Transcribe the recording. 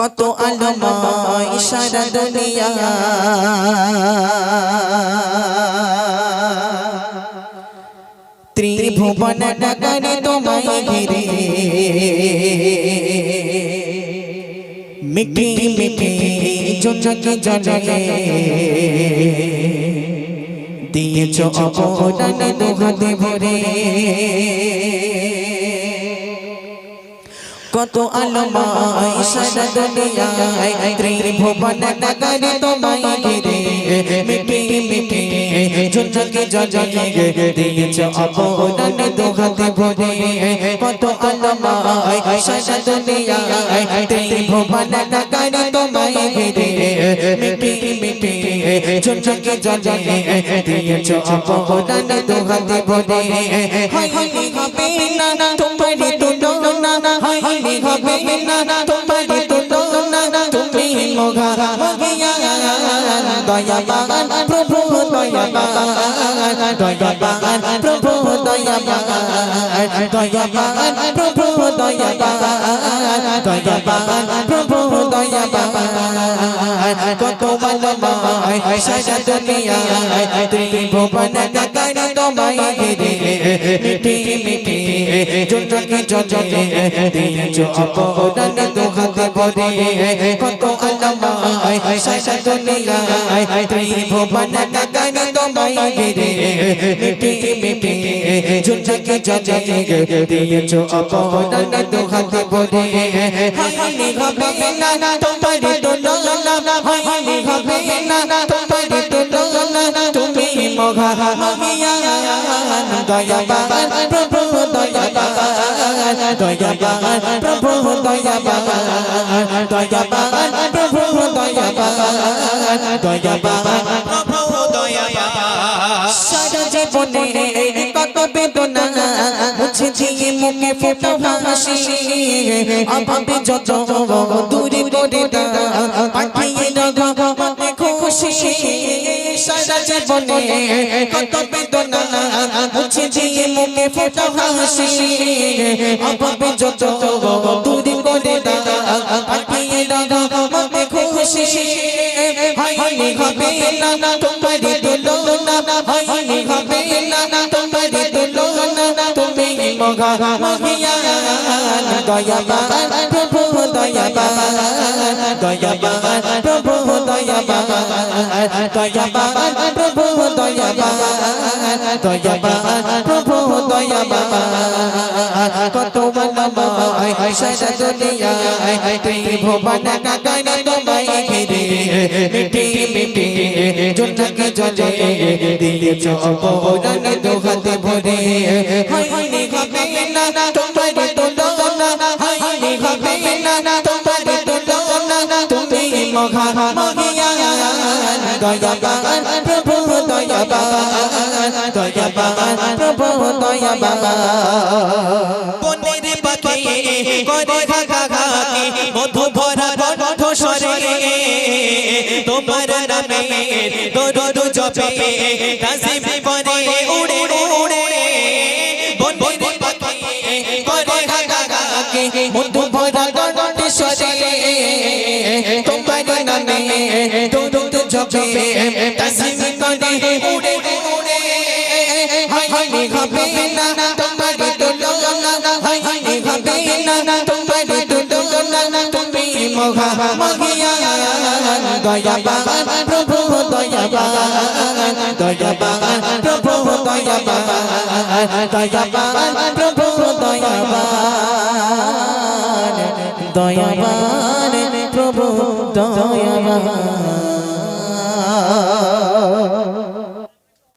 কত আলমাই সারা দুনিয়া। ত্রিভুবন নগরে তোমায় ঘিরে। মিটি মিটি জোজক জলে দিয়েছ অপদান দুহাতে ভরে। কত আলমাই সারা দুনিয়ায় ত্রিভুবন নগরে তোমায় ঘিরে। মিটি মিটি ঝুনঝুকে জজলে দিয়েছ অপদান দুহাতে ভরে। কত আলমাই সারা দুনিয়ায় ত্রিভুবন নগরে তোমায় ঘিরে। মিটি মিটি ঝুনঝুকে জজলে দিয়েছ অপদান দুহাতে ভরে। হয়নি হবে না তোমার দয়াবান প্রভু দয়াবান দয়াবান প্রভু দয়াবান দয়াবান প্রভু দয়াবান দয়াবান প্রভু দয়াবান কত মালমায় সারা দুনিয়ায়, ত্রিভুবন নগরে তোমায় ঘিরে। মিটি মিটি জোজকে জজলে দিয়েছ অপদান দুহাতে। ভরে কত আলমায় সারা দুনিয়ায় ত্রিভুবন নগরে তোমায় ঘিরে মিটি মিটি জোজকে জজলে দিয়েছ অপদান দুহাতে ভরে হয়নি হবে না তোমার তুলনা হয়নি হবে না তোমার তুলনা তুমি মগিয়া দয়াবান প্রভু দয়াবান দয়াবান প্রভু দয়াবান দয়াবান প্রভু দয়াবান দয়াবান প্রভু দয়াবান সারা জীবনে কত বেদনা মুছে দিয়ে মুখে ফোটা হাসি অভাবে যত দূরে করে পাঠিয়ে দাও খুশি সারা জীবনে কত বেদনা মুছে দিয়ে মুখে ফোটা হাসি। অভাবে যত দূরে করে পাঠিয়ে দাও মনে খুশি। হয়নি হবে না, তোমার তুলনা হয়নি হবে না, তোমার তুলনা তুমি মগা। দয়াবান প্রভু দয়াবান দয়াবান প্রভু দয়াবান দয়াবান প্রভু দয়াবান দয়াবান প্রভু দয়াবান কত মনমায় সারা দুনিয়ায় ত্রিভুবন নগরে তোমায় ঘিরে মিটি মিটি জোনকে জলে দিয়েছ অপরাণ দুহাতে ভরে হয়নি হবে না তুমি মঘা দয়াবান, প্রভু, দয়াবান দয়াবান, প্রভু, দয়াবান। বনের পাখি করে ঘা ঘা মধু ভরা বন্ধ সরে, তোমার নামে দরুদ জপে কাশিম দরুদ জপে তাসিম করে উড়ে উড়ে তুলনা হয়নি হবে না তোমার তুমি মঘা মগিয়া দয়াবান প্রভু দয়াবান দয়াবান প্রভু দয়াবান দয়াবান প্রভু দয়াবান দয়াবান প্রভু দয়া